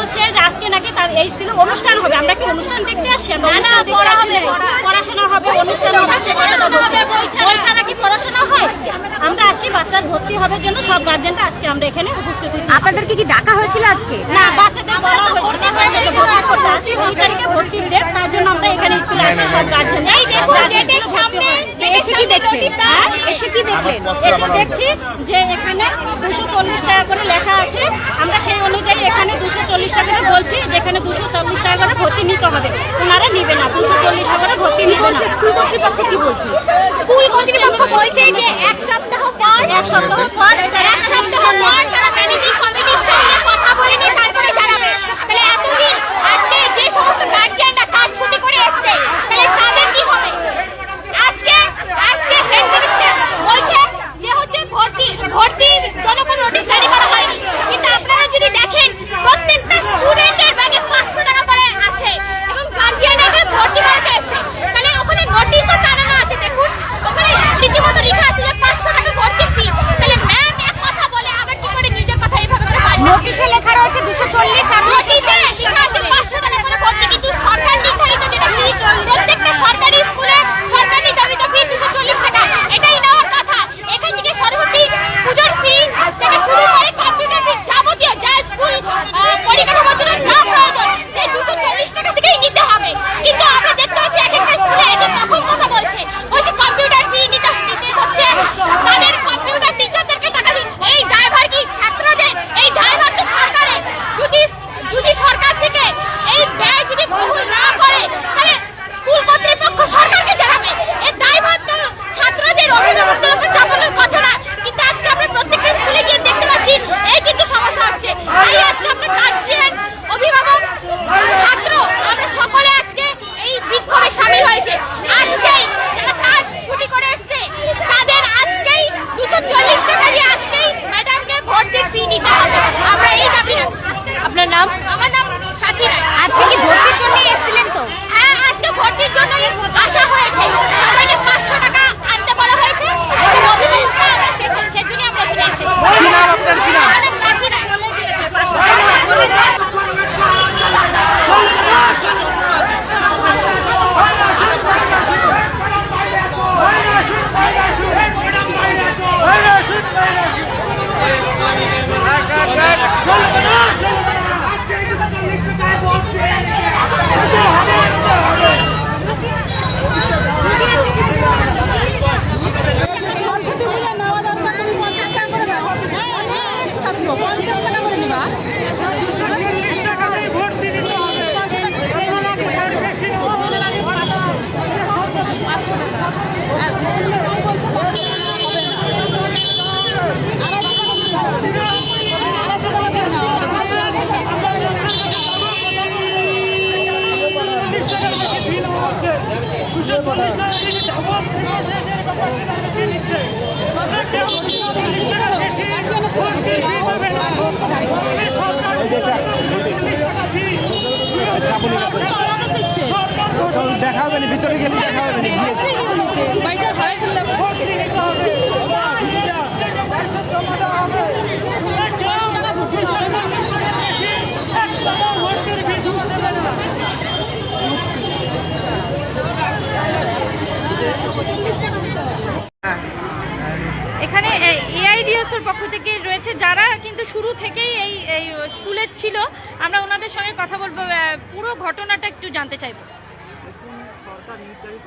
বলছে যে আজকে নাকি তার এই স্কুলে অনুষ্ঠান হবে। আমরা কি অনুষ্ঠান দেখতে আসছি? আমরা না, না, অনুষ্ঠান দেখতে পড়া আসি হবে, পড়াশোনা হবে অনুষ্ঠান হবে সে বলছে। বই ছাড়া। কি পড়াশোনা হয়? আমরা আসছি বাচ্চার ভর্তি হবে জন্য। সব গার্জেনরা আজকে আমরা এখানে উপস্থিত হয়েছি। আপনাদেরকে কি ডাকা হয়েছিল আজকে? না বাচ্চাদের বলা হয়েছে। ভর্তি ভর্তি ওই তারিখে ভর্তির ডেট তার জন্য আমরা এখানে স্কুলে আসি সব গার্জেন এই দেখুন গেটের সামনে এসে কি দেখছেন? এসে কি দেখলেন এসে দেখছি যে এখানে দুশো চল্লিশ টাকা করে লেখা আছে। আমরা সেই অনুযায়ী এখানে দুশো চল্লিশ টাকা করে বলছি যেখানে দুশো চল্লিশ টাকা করে ভর্তি নিতে হবে। ওনারা নিবে না দুশো চল্লিশ টাকা করে ভর্তি নিবে না। স্কুল কর্তৃপক্ষ কি বলছে? স্কুল কর্তৃপক্ষ বলছে যে এক সপ্তাহ পর এক সপ্তাহ পর এক সপ্তাহ পর তারা দেখা হবে না ভিতরে গেলে দেখা হবে না বাড়িটা ধরে ফেললাম। এখানে এআইডিএসের পক্ষ থেকে রয়েছে যারা কিন্তু শুরু থেকেই এই এই স্কুলে ছিল। আমরা ওনাদের সঙ্গে কথা বলব। পুরো ঘটনাটা একটু জানতে চাইব। নির্ধারিত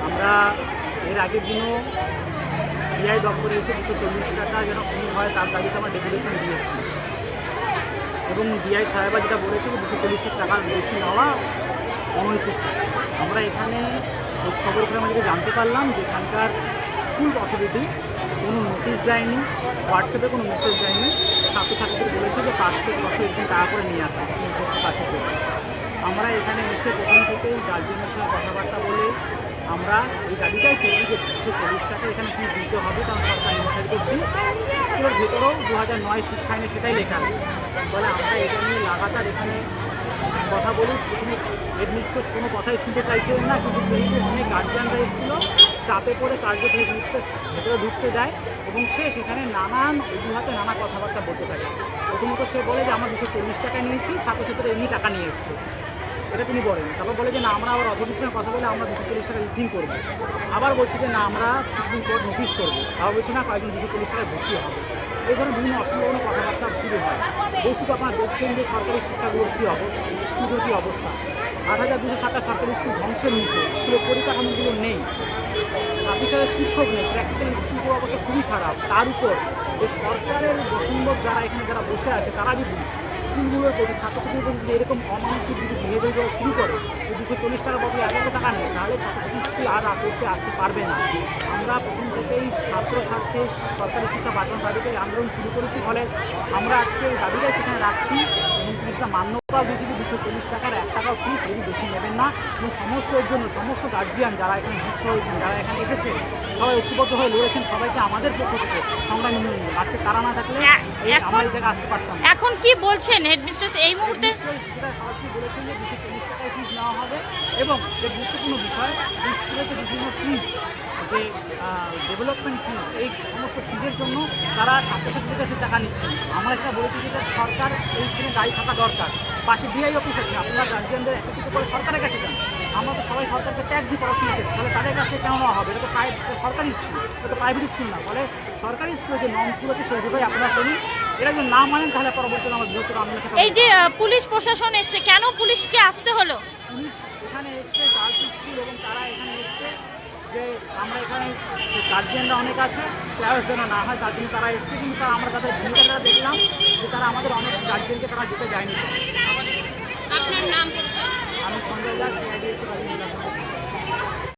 আমরা এর আগের দিনও ডিআই দপ্তরে এসে দুশো চল্লিশ টাকা যেন কম হয় তার দাবিতে আমরা ডেপুটেশন দিয়েছি। এবং ডিআই সাহেবা যেটা বলেছিল, দুশো চল্লিশ টাকার বেশি নেওয়া অনৈতিক। আমরা এখানে খবর করে আমরা জানতে পারলাম যে এখানকার স্কুল অথরিটি কোনো নোটিশ দেয়নি হোয়াটসঅ্যাপে কোনো মেসেজ দেয়নি। ছাত্রছাত্রীদের বলেছে যে পাঁচ থেকে দশ এরকম টাকা করে নিয়ে আসা করে আমরা এখানে এসে প্রথম থেকেই গার্জেনের সঙ্গে কথাবার্তা বলে আমরা এই দাবিটাই করি যে দুশো চল্লিশ টাকা এখানে ফিস দিতে হবে, কারণ সরকার নির্ধারিত ফি স্কুলের ভেতরেও দু হাজার নয় শিক্ষা আইনে সেটাই লেখা আছে। আমরা এটা নিয়ে লাগাতার এখানে কথা বলি, প্রথমে হেডমিস্ট্রেস কোনো কথাই শুনতে চাইছিলেন না, কিন্তু অনেক গার্জিয়ানরা এসেছিল। চাপে পড়ে কার্যত হেডমিস্ট্রেস ভেতরে ঢুকতে যায় এবং সে সেখানে নানান অজুহাতে নানা কথাবার্তা বলতে থাকে। প্রথমত সে বলে যে, আমরা দুশো চল্লিশ টাকা নিয়েছি, ছাত্রছাত্রীরা এমনি টাকা নিয়ে এসছে। এটা তিনি বলেন। তারপর বলে যে, না, আমরা আবার অথরিটির সঙ্গে কথা বলে আমরা দুশো চল্লিশ টাকা রিফিং করব। আবার বলছি যে, না, আমরা কিছুদিন পর নোটিশ করব। আবার বলছি, না, কয়েকজন দুশো চল্লিশ টাকায় ভর্তি হবে। এই ধরনের বিভিন্ন অসম্ভাবনা কথাবার্তা শুরু হয়। বস্তুত আপনারা দেখছেন যে, সরকারি শিক্ষাগুলোর কী অবস্থা, স্কুলের কী অবস্থা? আট হাজার দুশো সাতটা সরকারি স্কুল ধ্বংসের মুখে, স্কুলের পরিকাঠামোগুলো নেই। ছাব্বিশ শিক্ষক নেই প্র্যাকটিক্যাল স্কুলগুলো অবস্থা খুবই খারাপ, তার উপর যে সরকারের বসুন্ধর যারা এখানে যারা বসে আছে, তারা যদি স্কুলগুলোর প্রতি ছাত্রছাত্রীদের প্রতি যদি এরকম অমানসিক যদি বিহেভিয়ার করা শুরু করে, যে দুশো চল্লিশ টাকার বদলে হাজার টাকা নেয়, তাহলে ছাত্রছাত্রী স্কুল আর করতে আসতে পারবে না। আমরা প্রথম থেকেই ছাত্র স্বার্থে সরকারি শিক্ষা বাঁচানোর দাবিতে আন্দোলন শুরু করেছি, ফলে আমরা আজকে এই দাবিটাই সেখানে রাখছি। জিনিসটা মান্যতা যে দুশো চল্লিশ টাকার এক টাকাও ফি কেউ বেশি নেবেন না। এবং সমস্ত এর জন্য সমস্ত গার্জিয়ান যারা এখানে যুক্ত হয়েছেন যারা এখানে এসেছেন সবাই ঐক্যবদ্ধ হয়ে লড়েছেন সবাইকে আমাদের পক্ষ থেকে সংগ্রামী নিয়ে নিন। আজকে তারা না থাকলে জায়গায় আসতে পারতাম এখন কি বলছেন হেডমিস্ট্রেস এই মুহূর্তে সরাসরি বলেছেন যে দুশো চল্লিশ টাকায় ফিস নেওয়া হবে এবং যে গুরুত্বপূর্ণ বিষয় যে বিভিন্ন ফিস যে ডেভেলপমেন্ট ফিস এই সমস্ত ফিজের জন্য তারা ছাত্রছাত্রীদের কাছে টাকা নিচ্ছেন। আমরা সেটা বলেছি যে এটা সরকার এইখানে দায়ী থাকা দরকার। পাশে ডিআই অফিস আছে আপনারা গার্জিয়ানদের একত্রিত করে সরকারের কাছে যান। আমরা তো সবাই সরকারকে ট্যাক্স দিই পড়াশোনা করি তাহলে তাদের কাছে কেন নেওয়া হবে? এটা তো সরকারি স্কুল এটা তো প্রাইভেট স্কুল না। ফলে সরকারি স্কুলে যে নন স্কুল আছে সেইভাবেই আপনারা করুন। এটা যদি না মানেন তাহলে পরবর্তীতে আমার বৃহত্তর আন্দোলন এই যে পুলিশ প্রশাসন এসছে কেন পুলিশকে আসতে হলো? পুলিশ এখানে এসছে গার্লস স্কুল এবং তারা এখানে যে আমরা এখানে গার্জিয়ানরা অনেক আছে ক্লাস যেন না হয় তার জন্য তারা এসছে কিন্তু তারা আমরা তাদের ভূমিকাটা দেখলাম যে তারা আমাদের অনেক গার্জিয়ানকে তারা যেতে যায়নি। আপনার নাম আমি সঞ্জয় দাস